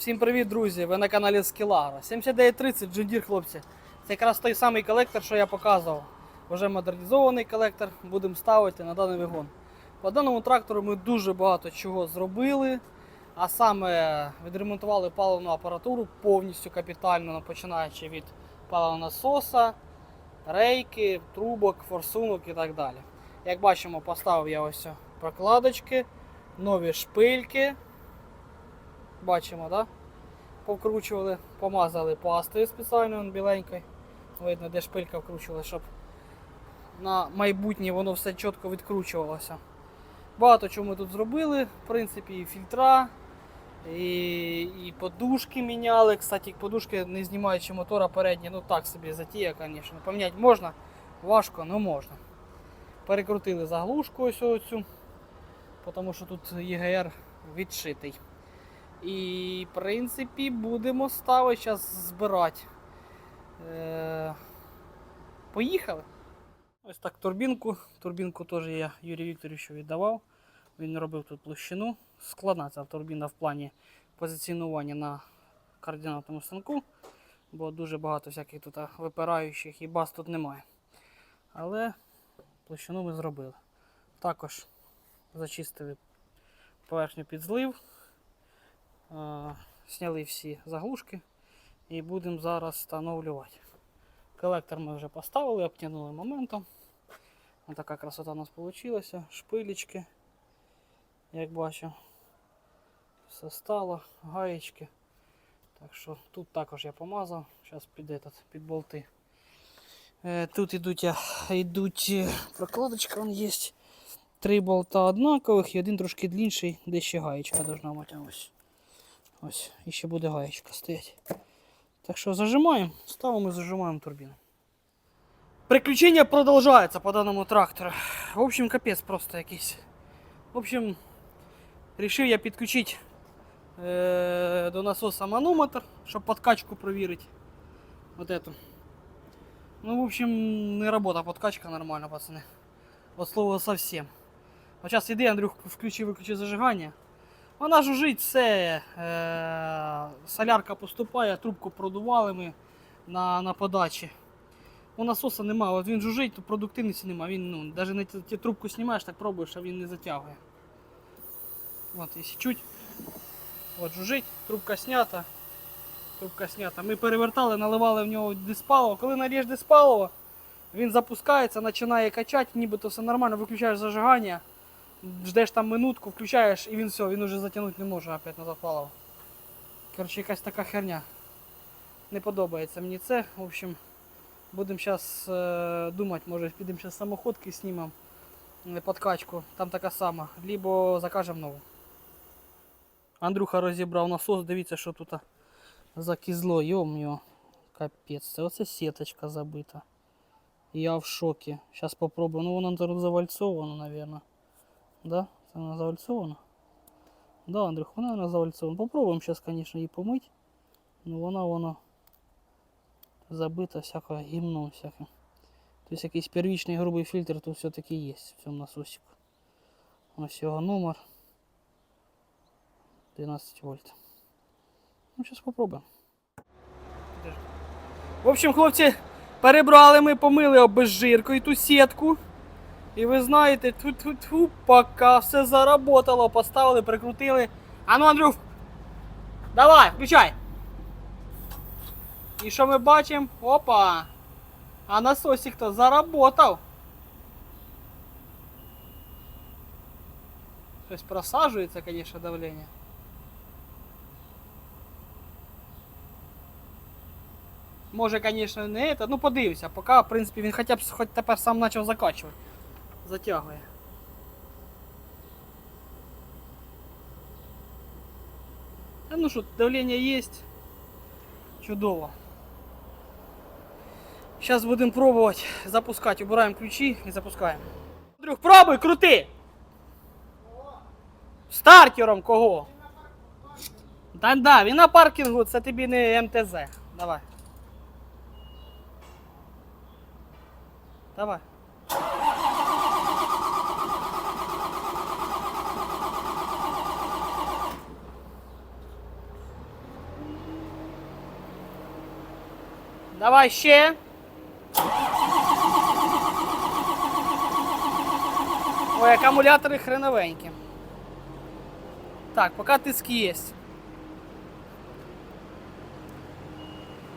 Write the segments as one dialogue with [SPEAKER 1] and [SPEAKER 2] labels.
[SPEAKER 1] Всім привіт, друзі! Ви на каналі Скілагра. 7930 Джундір, хлопці. Це якраз той самий колектор, що я показував. Вже модернізований колектор будемо ставити на даний вигон. По даному трактору ми дуже багато чого зробили. А саме відремонтували паливну апаратуру повністю капітально, ну, починаючи від паливонасоса, рейки, трубок, форсунок і так далі. Як бачимо, поставив я ось прокладочки, нові шпильки. Бачимо? Да? Повкручували, помазали пастою спеціально он біленькою. Видно, де шпилька вкручувала, щоб на майбутнє воно все чітко відкручувалося. Багато чого ми тут зробили, в принципі, і фільтра, і, і подушки міняли. Кстати, подушки не знімаючи мотора передні, ну так собі затія, звісно. Поміняти можна, важко, але можна. Перекрутили заглушку ось оцю, тому що тут ЄГР відшитий. І, в принципі, будемо ставити зараз збирати. Е, Поїхали. Ось так турбінку. Турбінку теж я Юрію Вікторовичу віддавав. Він робив тут площину. Складна ця турбіна в плані позиціонування на координатному станку, бо дуже багато всяких тут випираючих і баз тут немає. Але площину ми зробили. Також зачистили поверхню під злив. Е, Сняли всі заглушки і будемо зараз встановлювати. Колектор ми вже поставили, обтянули моментом. Ось така красота у нас вийшла. Шпилечки, як бачу. Все стало, гаєчки. Так що тут також я помазав. Зараз піде тут під болти. Е, Тут ідуть, я- йдуть е, прокладочка вон є. Три болта однакових і один трошки длінший, де ще гаєчка должна бути. Ось. Ось, і ще буде гаєчка стоять. Так що зажимаємо, ставимо і зажимаємо турбіну. Приключення продовжуються по даному трактору. В общем, капець просто якийсь. В общем, рішив я підключити е, до насоса манометр, щоб подкачку провірити. Вот эту. Ну, в общем, не работа подкачка нормально, пацаны. От слова совсем. Вот сейчас іди, Андрюх, включи, виключи зажигання. Вона жужить все. Е- солярка поступає, трубку продували ми на, на подачі. У насоса немає, от він жужить, то продуктивності немає. Він ну, навіть не ті, ті трубку знімаєш, так пробуєш, а він не затягує. От, якщо чуть. От жужить, трубка снята. Трубка снята. Ми перевертали, наливали в нього диспаливо. Коли налієш диспаливо, він запускається, починає качати, нібито все нормально, виключаєш зажигання ждеш там минутку, включаєш і він все, він уже затягнути не може опять назад паливо. Коротше, якась така херня. Не подобається мені це. В общем, будемо зараз е, думати, може підемо зараз самоходки знімемо е, подкачку, там така сама, либо закажемо нову. Андрюха розібрав насос, дивіться, що тут за кізло, йо капець, це оце сіточка забита. Я в шокі. Зараз попробую. Ну воно завальцовано, мабуть. Да? Це вона завальцована? Да, Андрюх, вона вона завальцована. Попробуємо зараз, звісно, її помити. Ну вона вона забита всяке гімно всяке. Тобто якийсь первічний грубий фільтр тут все-таки є в цьому насосику. Ось його номер. 12 вольт. Ну, зараз попробуємо. В общем, хлопці, перебрали ми, помили обезжиркою ту сітку. І ви знаєте, ту-ту-ту, поки все заработало, поставили, прикрутили. А ну, Андрюх, давай, включай. І що ми бачимо? Опа! А насосик то заработав. Щось просаджується, звісно, давлення. Може, звісно, не це. Ну подивимося, поки, в принципі, він хоча б хоч тепер сам почав закачувати. Затягує. Ну що, давлення є. Чудово. Зараз будемо пробувати запускати. Убираємо ключі і запускаємо. Андрюх, пробуй, крути! Стартером кого? Да, да, він на паркінгу, це тобі не МТЗ. Давай. Давай. Давай ще. Ой, акумулятори хреновенькі. Так, поки тиск є.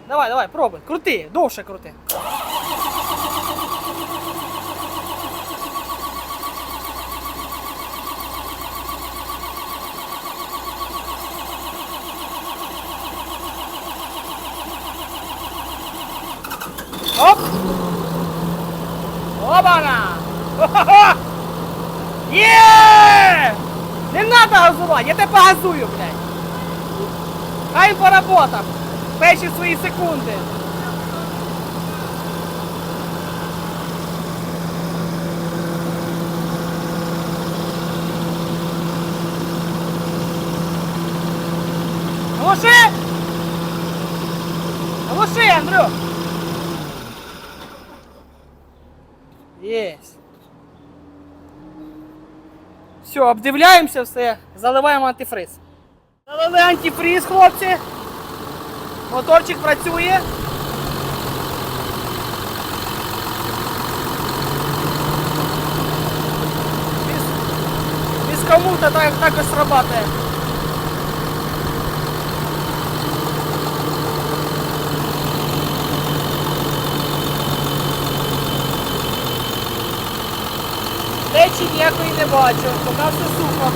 [SPEAKER 1] Давай, давай, пробуй. Крути, довше крути. я тебе погазую, блядь. Хай поработав. Перші свої секунди. Глуши! Глуши, Андрюх! Єсть. Все, обдивляємося все, заливаємо антифриз. Залили антифриз, хлопці. Моторчик працює. Без, комута так, також срабатує. Течі ніякої не бачу, поки все сухо.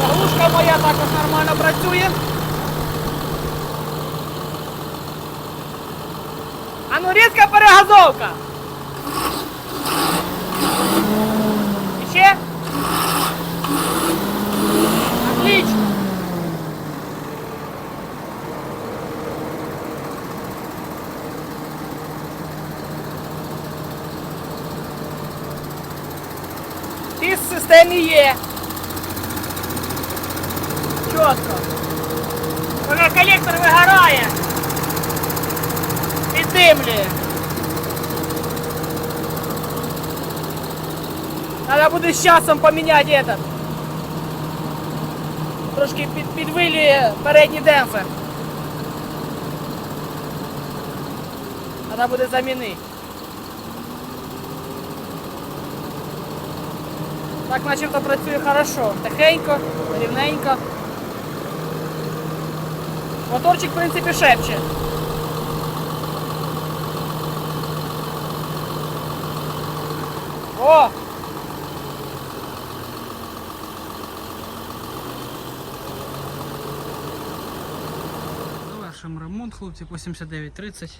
[SPEAKER 1] Заглушка моя також нормально працює. А ну різка перегазовка. системі є. Чітко. Поки колектор вигорає. Піддимлює. Треба буде з часом поміняти этот. Трошки під, підвилює передній демпфер. Треба буде замінити. Так начебто працює хорошо. Тихенько, рівненько. Моторчик, в принципі, шепче. О! Завершуємо ремонт, хлопці, по 79.30.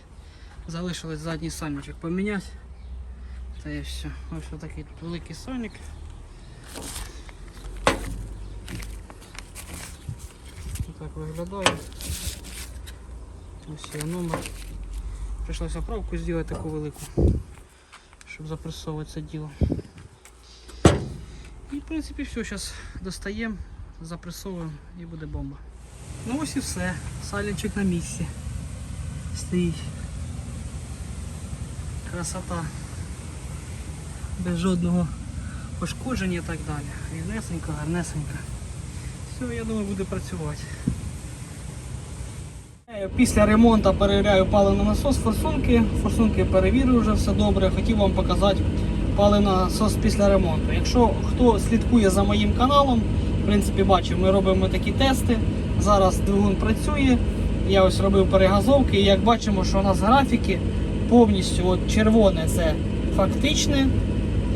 [SPEAKER 1] Залишилось задній сальничок поміняти. Та і все. Ось такий тут великий сальник. Так виглядає. Ось його номер. Прийшлося оправку зробити таку велику, щоб запресовувати це діло. І в принципі все, зараз достаємо, запресовуємо і буде бомба. Ну ось і все. Сайлінчик на місці. Стоїть. Красота. Без жодного пошкодження і так далі. Рівнесенько, гарнесенько. Все, я думаю, буде працювати. Е, Після ремонту перевіряю паливний насос форсунки. Форсунки перевірив вже все добре. Хотів вам показати паливний насос після ремонту. Якщо хто слідкує за моїм каналом, в принципі, бачив, ми робимо такі тести. Зараз двигун працює. Я ось робив перегазовки, і як бачимо, що у нас графіки повністю от червоне це фактичне,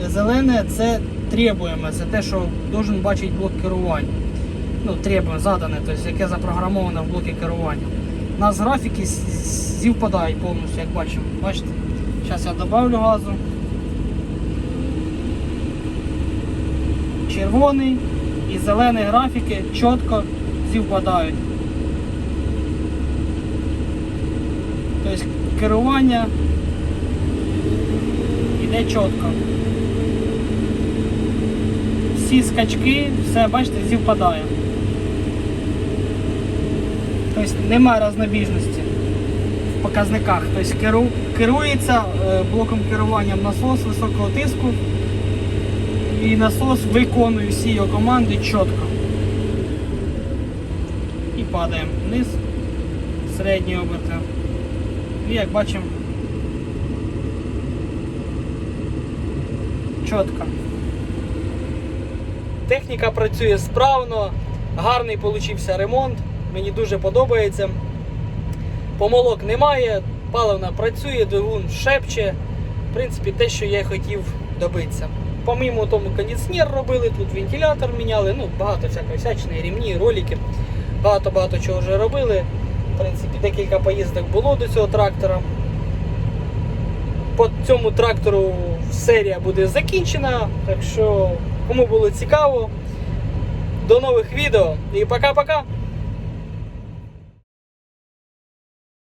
[SPEAKER 1] зелене це требуємо. Це те, що должен бачити блок керування. Ну, требуємо, задане, тобто яке запрограмоване в блокі керування. У нас графіки зівпадають повністю, як бачимо. Бачите? Зараз я додавлю газу. Червоний і зелений графіки чітко зівпадають. Тобто керування йде чітко. Всі скачки, все, бачите, зівпадає. Тобто немає рознобіжності в показниках. Тобто керу, керується е, блоком керування насос високого тиску і насос виконує всі його команди чітко. І падаємо вниз. середні оберти. І як бачимо, чітко. Техніка працює справно, гарний получився ремонт, мені дуже подобається. Помилок немає, паливна працює, двигун шепче. В принципі, те, що я хотів добитися. Помимо тому кондиціонер робили, тут вентилятор міняли, ну багато всякої всячини, рівні, ролики. Багато-багато чого вже робили. В принципі, декілька поїздок було до цього трактора. По цьому трактору серія буде закінчена. Так що, кому було цікаво, до нових відео і пока-пока!